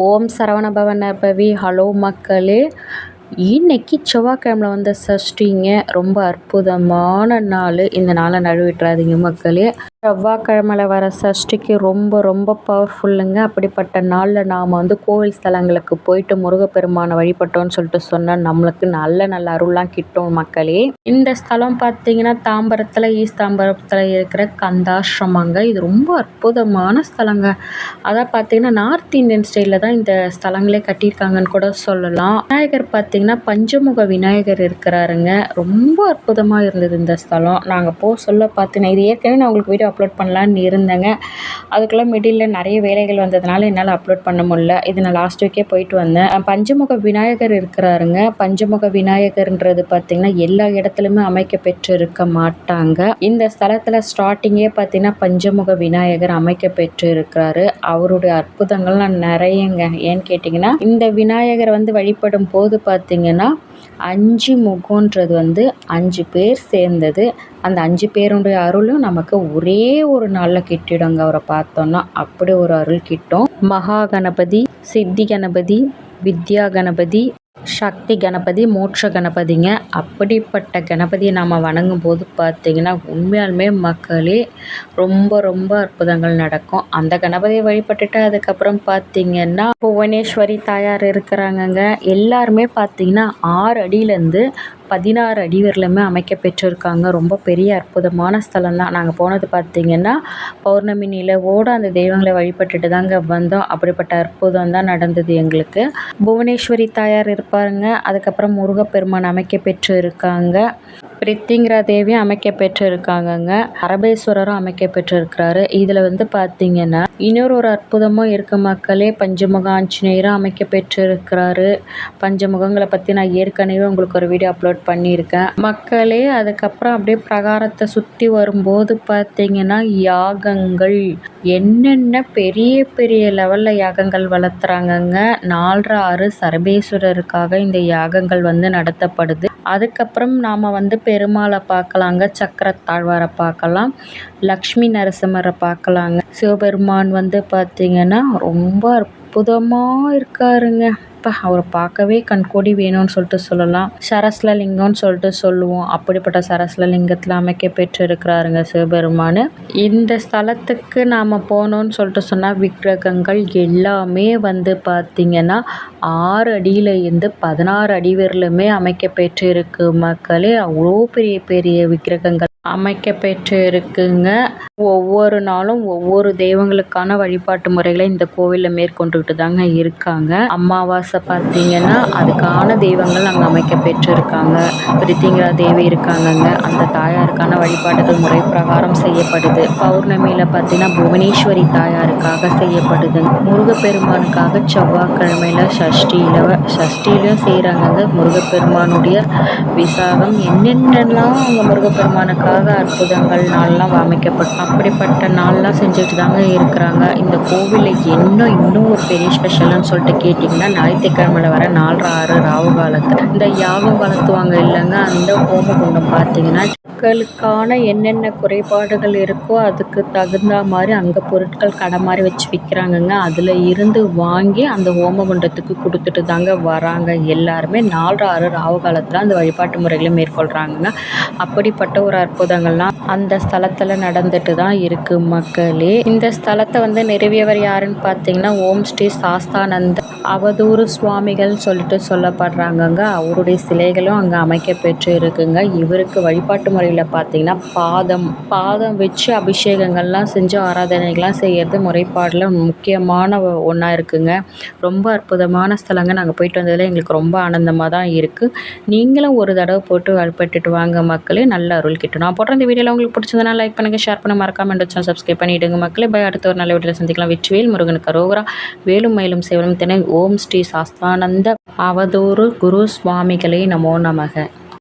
ஓம் சரவண பவன பவி. Hello மக்களே. இன்னைக்கு செவ்வாய்க்கிழமை வந்த சஷ்டிங்க. ரொம்ப அற்புதமான நாள். இந்த நாளை நழுவிட்டுறாதீங்க மக்களே. செவ்வாய்க்கிழமையில வர சஷ்டிக்கு ரொம்ப ரொம்ப பவர்ஃபுல்லுங்க அப்படிப்பட்ட நாளில் நாம் வந்து கோவில் ஸ்தலங்களுக்கு போயிட்டு முருகப்பெருமானை வழிபட்டோம்னு சொல்லிட்டு சொன்னால் நம்மளுக்கு நல்ல நல்ல அருள்லாம் கிட்டும் மக்களே. இந்த ஸ்தலம் பார்த்தீங்கன்னா தாம்பரத்தில் ஈஸ்ட் தாம்பரத்தில் இருக்கிற கந்தாசிரமங்க. இது ரொம்ப அற்புதமான ஸ்தலங்க. அதான் பார்த்தீங்கன்னா நார்த் இந்தியன் ஸ்டைலில் தான் இந்த ஸ்தலங்களே கட்டியிருக்காங்கன்னு கூட சொல்லலாம். விநாயகர் பார்த்தீங்கன்னா பஞ்சமுக விநாயகர் இருக்கிறாருங்க. ரொம்ப அற்புதமாக இருந்தது இந்த ஸ்தலம். நாங்கள் போக சொல்ல பார்த்தீங்கன்னா இது ஏற்கனவே நான் உங்களுக்கு வீடியோ அப்லோட் பண்ணலான்னு இருந்தேங்க. அதுக்குள்ளே மிடில் நிறைய வேலைகள் வந்ததுனால என்னால் அப்லோட் பண்ண முடியல. இது நான் லாஸ்ட் வீக்கே போயிட்டு வந்தேன். பஞ்சமுக விநாயகர் இருக்கிறாருங்க. பஞ்சமுக விநாயகர்ன்றது பார்த்திங்கன்னா எல்லா இடத்துலையுமே அமைக்க பெற்று இருக்க மாட்டாங்க. இந்த ஸ்தலத்தில் ஸ்டார்டிங்கே பார்த்திங்கன்னா பஞ்சமுக விநாயகர் அமைக்க பெற்று இருக்கிறாரு அவருடைய அற்புதங்கள்லாம் நிறையங்க. ஏன்னு கேட்டிங்கன்னா இந்த விநாயகர் வந்து வழிபடும் போது பார்த்திங்கன்னா அஞ்சு முகன்றது வந்து அஞ்சு பேர் சேர்ந்தது. அந்த அஞ்சு பேருடைய அருளும் நமக்கு ஒரே ஒரு நாளில் கிட்டிடுங்க அவரை பார்த்தோன்னா அப்படி ஒரு அருள் கிட்டும். மகா கணபதி சித்தி கணபதி வித்யா கணபதி சக்தி கணபதி மோட்ச கணபதிங்க. அப்படிப்பட்ட கணபதியை நாம் வணங்கும் போது பார்த்திங்கன்னா உண்மையாலுமே மக்களே ரொம்ப ரொம்ப அற்புதங்கள் நடக்கும். அந்த கணபதியை வழிபட்டுட்டு அதுக்கப்புறம் பார்த்திங்கன்னா புவனேஸ்வரி தாயார் இருக்கிறாங்கங்க. எல்லாருமே பார்த்திங்கன்னா ஆறு அடியிலேருந்து பதினாறு அடி வரலுமே அமைக்க பெற்றிருக்காங்க. ரொம்ப பெரிய அற்புதமான ஸ்தலம் தான் நாங்கள் போனது பார்த்திங்கன்னா பௌர்ணமி நிலவோடு அந்த தெய்வங்களை வழிபட்டுட்டு தாங்க வந்தோம். அப்படிப்பட்ட அற்புதம் தான் நடந்தது எங்களுக்கு. புவனேஸ்வரி தாயார் இருப்பாருங்க. அதுக்கப்புறம் முருகப்பெருமான் அமைக்க பெற்று இருக்காங்க பிரித்திங்கிற தேவியும் அமைக்க பெற்றிருக்காங்கங்க. அரபேஸ்வரரும் அமைக்க பெற்றிருக்கிறாரு. இதில் வந்து பார்த்திங்கன்னா இன்னொரு ஒரு அற்புதமும் இருக்க மக்களே. பஞ்சமுக ஆஞ்சநேயரும் அமைக்க பெற்றிருக்கிறாரு. பஞ்சமுகங்களை பற்றி நான் ஏற்கனவே உங்களுக்கு ஒரு வீடியோ அப்லோட் பண்ணியிருக்கேன். மக்களே அதுக்கப்புறம் அப்படியே பிரகாரத்தை சுற்றி வரும்போது பார்த்தீங்கன்னா யாகங்கள். என்னென்ன பெரிய பெரிய லெவலில் யாகங்கள் வளர்த்துறாங்கங்க. நாலரை ஆறு சர்வேஸ்வரருக்காக இந்த யாகங்கள் வந்து நடத்தப்படுது. அதுக்கப்புறம் நாம் வந்து பெருமாளை பார்க்கலாங்க சக்கரத்தாழ்வாரை பார்க்கலாம் லக்ஷ்மி நரசிம்மரை பார்க்கலாங்க. சிவபெருமான் வந்து பார்த்திங்கன்னா ரொம்ப அற்புதமாக இருக்காருங்க. அவரை பார்க்கவே கண்கோடி வேணும்னு சொல்லிட்டு சொல்லலாம். சரஸ்ல லிங்கம்னு சொல்லிட்டு சொல்லுவோம். அப்படிப்பட்ட சரஸ்ல லிங்கத்தில் அமைக்க பெற்று இருக்கிறாருங்க சிவபெருமான். இந்த ஸ்தலத்துக்கு நாம் போகணும்னு சொல்லிட்டு சொன்னால் விக்கிரகங்கள் எல்லாமே வந்து பார்த்திங்கன்னா ஆறு அடியில் இருந்து பதினாறு அடி வரலுமே அமைக்க பெற்று இருக்கு மக்களே. அவ்வளோ பெரிய பெரிய விக்கிரகங்கள் அமைக்கப்பெற்று இருக்குங்க ஒவ்வொரு நாளும் ஒவ்வொரு தெய்வங்களுக்கான வழிபாட்டு முறைகளை இந்த கோவிலில் மேற்கொண்டுகிட்டு தாங்க இருக்காங்க. அமாவாசை பார்த்தீங்கன்னா அதுக்கான தெய்வங்கள் அங்கே அமைக்கப்பெற்று இருக்காங்க பிரித்திங்கிற தேவி இருக்காங்கங்க. அந்த தாயாருக்கான வழிபாடுகள் முறை பிரகாரம் செய்யப்படுது. பௌர்ணமியில் பார்த்தீங்கன்னா புவனேஸ்வரி தாயாருக்காக செய்யப்படுது. முருகப்பெருமானுக்காக செவ்வாய்க்கிழமையில் சஷ்டியில் சஷ்டியிலும் செய்கிறாங்கங்க முருகப்பெருமானுடைய விசாகம். என்னென்னலாம் அவங்க முருகப்பெருமானுக்காக அற்புதங்கள் நாள்லாம் அமைக்கப்படும் அப்படிப்பட்ட நாள்லாம் செஞ்சுட்டு தாங்க இருக்கிறாங்க. இந்த கோவிலில் என்ன இன்னும் ஒரு பெரிய ஸ்பெஷல்னு சொல்லிட்டு கேட்டிங்கன்னா ஞாயிற்றுக்கிழமையில் வர நாலு ஆறு ராவு காலத்தில் இந்த யாகம் வளர்த்துவாங்க இல்லைங்க அந்த ஹோமகுண்டம் பார்த்தீங்கன்னா மக்களுக்கான என்னென்ன குறைபாடுகள் இருக்கோ அதுக்கு தகுந்த மாதிரி அங்கே பொருட்கள் கடை மாதிரி வச்சு விற்கிறாங்கங்க அதில் இருந்து வாங்கி அந்த ஹோமகுண்டத்துக்கு கொடுத்துட்டு தாங்க வராங்க. எல்லாருமே நாலு ஆறு ராவு காலத்தில் அந்த வழிபாட்டு முறைகளை மேற்கொள்கிறாங்கங்க அப்படிப்பட்ட ஒரு அற்புதங்கள்லாம் அந்த ஸ்தலத்தில் நடந்துட்டு தான் இருக்குது மக்களே. இந்த ஸ்தலத்தை வந்து நிறுவியவர் யாருன்னு பார்த்தீங்கன்னா ஓம் ஸ்ரீ சாஸ்தானந்த அவதூறு சுவாமிகள் சொல்லிட்டு சொல்லப்படுறாங்கங்க. அவருடைய சிலைகளும் அங்கே அமைக்க பெற்று இருக்குங்க. இவருக்கு வழிபாட்டு முறை முறையில் பார்த்திங்கன்னா பாதம் பாதம் வச்சு அபிஷேகங்கள்லாம் செஞ்சு ஆராதனைகள்லாம் செய்கிறது முறைப்பாடில் முக்கியமான ஒன்றா இருக்குங்க. ரொம்ப அற்புதமான ஸ்தலங்க. நாங்கள் போயிட்டு வந்ததில் எங்களுக்கு ரொம்ப ஆனந்தமாக தான் இருக்குது நீங்களும் ஒரு தடவை போட்டு வழிபட்டுட்டு வாங்க மக்களே. நல்ல அருள் கிட்டும். நான் போடுற இந்த வீடியோவில் உங்களுக்கு பிடிச்சதுனா லைக் பண்ணுங்கள் ஷேர் பண்ண மறக்காமல் வச்சோம் சப்ஸ்கிரைப் பண்ணிவிடுங்க மக்களே. பை அடுத்த ஒரு நல்ல வீடியோவில் சந்திக்கலாம். வெற்றிவேல் முருகனுக்கு அரோகரா வேலும் மயிலும் சேவலும் தினை ஓம் ஸ்ரீ சாஸ்தானந்த அவதூறு குரு சுவாமிகளே நமோ நமக.